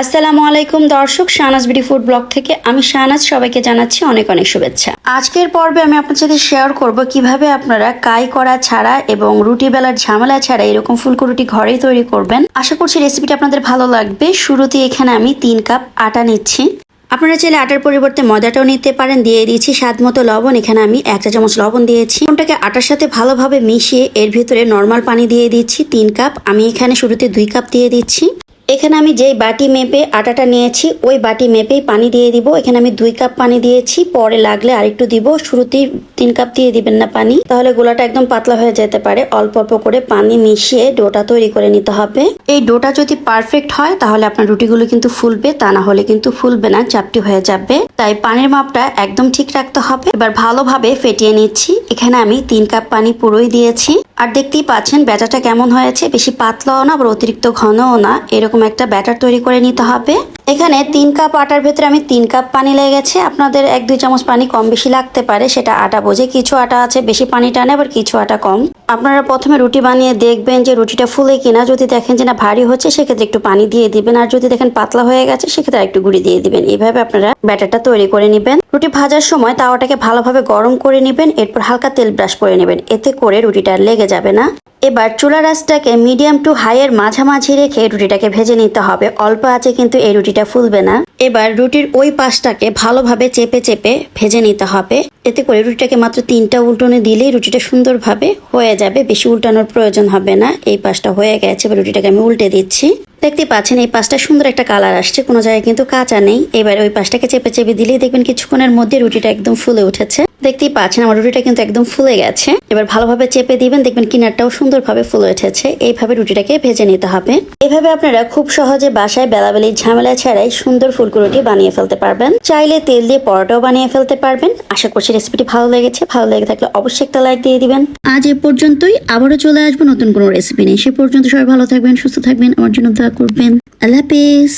আসসালামু আলাইকুম দর্শক, শাহনাজ বিডি ফুড ব্লগ থেকে আমি শাহনাজ, সবাইকে জানাচ্ছি অনেক অনেক শুভেচ্ছা। আজকের পর্বে আমি আপনার সাথে শেয়ার করব কীভাবে আপনারা কাই করা ছাড়া এবং রুটি বেলার ঝামেলা ছাড়া এরকম ফুলকো রুটি ঘরেই তৈরি করবেন। আশা করছি রেসিপিটা আপনাদের ভালো লাগবে। শুরুতে এখানে আমি তিন কাপ আটা নিচ্ছি। আপনারা চাইলে আটার পরিবর্তে ময়দাটাও নিতে পারেন। দিয়ে দিয়েছি স্বাদ মতো লবণ। এখানে আমি এক চা চামচ লবণ দিয়েছি। কোনটাকে আটার সাথে ভালোভাবে মিশিয়ে এর ভিতরে নর্মাল পানি দিয়ে দিচ্ছি তিন কাপ। আমি এখানে শুরুতে দুই কাপ দিয়ে দিচ্ছি। এখানে আমি যেই বাটি মেপে আটাটা নিয়েছি, ওই বাটি মেপেই পানি দিয়ে দিব। এখানে আমি দুই কাপ পানি দিয়েছি। পরে লাগলে আরেকটু দিব। শুরুতেই তিন কাপ দিয়ে দিবেন না পানি। তাহলে গোলাটা একদম পাতলা হয়ে যেতে পারে। অল্প অল্প করে পানি মিশিয়ে ডোটা তৈরি করে নিতে হবে। এই ডোটা যদি পারফেক্ট হয়, তাহলে আপনার রুটিগুলো কিন্তু ফুলবে। তা না হলে কিন্তু ফুলবে না, চাপটি হয়ে যাবে। তাই পানির মাপটা একদম ঠিক রাখতে হবে। এবার ভালোভাবে ফেটিয়ে নিচ্ছি। এখানে আমি তিন কাপ পানি পুরোই দিয়েছি। আর দেখতেই পাচ্ছেন ব্যাটারটা কেমন হয়েছে। বেশি পাতলাও না, আবার অতিরিক্ত ঘনও না। এরকম একটা ব্যাটার তৈরি করে নিতে হবে। এখানে তিন কাপ আটার ভেতরে আমি তিন কাপ পানি লেগেছে আপনাদের এক দুই চামচ পানি কম বেশি লাগতে পারে, সেটা আটা বোঝে। কিছু আটা আছে, বেশি পানি টানে, আবার কিছু আটা কম। আপনারা প্রথমে রুটি বানিয়ে দেখবেন যে রুটিটা ফুলে কিনা। যদি দেখেন যে না ভারী হচ্ছে, সেক্ষেত্রে একটু পানি দিয়ে দিবেন। আর যদি দেখেন পাতলা হয়ে গেছে, সেক্ষেত্রে একটু গুঁড়ি দিয়ে দিবেন। এইভাবে আপনারা ব্যাটারটা তৈরি করে নেবেন। রুটি ভাজার সময় তাওয়াটাকে ভালোভাবে গরম করে নেবেন, এরপর হালকা তেল ব্রাশ করে নেবেন। এতে করে রুটিটা লেগে যাবে না। এবার চুলা রাসটাকে মিডিয়াম টু হাইয়ের মাঝামাঝি রেখে রুটিটাকে ভেজে নিতে হবে। অল্প আছে কিন্তু এই রুটিটা ফুলবে না। এবার রুটির ওই পাশটাকে ভালোভাবে চেপে চেপে ভেজে নিতে হবে। এতে করে রুটিটাকে মাত্র তিনটা উল্টনে দিলেই রুটিটা সুন্দরভাবে হয়ে যাবে। বেশি উল্টানোর প্রয়োজন হবে না। এই পাশটা হয়ে গেছে, এবার রুটিটাকে আমি উল্টে দিচ্ছি। দেখতে পাচ্ছেন, এই পাশটা সুন্দর একটা কালার আসছে, কোনো জায়গায় কিন্তু কাঁচা নেই। এবার ওই পাশটাকে চেপে চেপে দিলেই দেখবেন কিছুক্ষণের মধ্যে রুটিটা একদম ফুলে উঠেছে। দেখতেই পাচ্ছেন, আমার রুটিটা কিন্তু একদম ফুলে গেছে। এবার ভালোভাবে চেপে দিবেন, দেখবেন কিনারটাও সুন্দরভাবে ফুলে উঠেছে। এইভাবে রুটিটাকে ভেজে নিতে হবে। এইভাবে আপনারা খুব সহজে বাসায় বেলাবেলি ঝামেলা ছাড়াই সুন্দর ফুলকো রুটি বানিয়ে ফেলতে পারবেন। চাইলে তেল দিয়ে পরোটাও বানিয়ে ফেলতে পারবেন। আশা করছি রেসিপিটি ভালো লেগেছে, ভালো লেগে থাকলে অবশ্যই একটা লাইক দিয়ে দিবেন। আজ এ পর্যন্তই, আবারও চলে আসব নতুন কোনো রেসিপি নিয়ে। সে পর্যন্ত সবাই ভালো থাকবেন, সুস্থ থাকবেন, আমার জন্য দোয়া করবেন। আল্লাহ হাফেজ।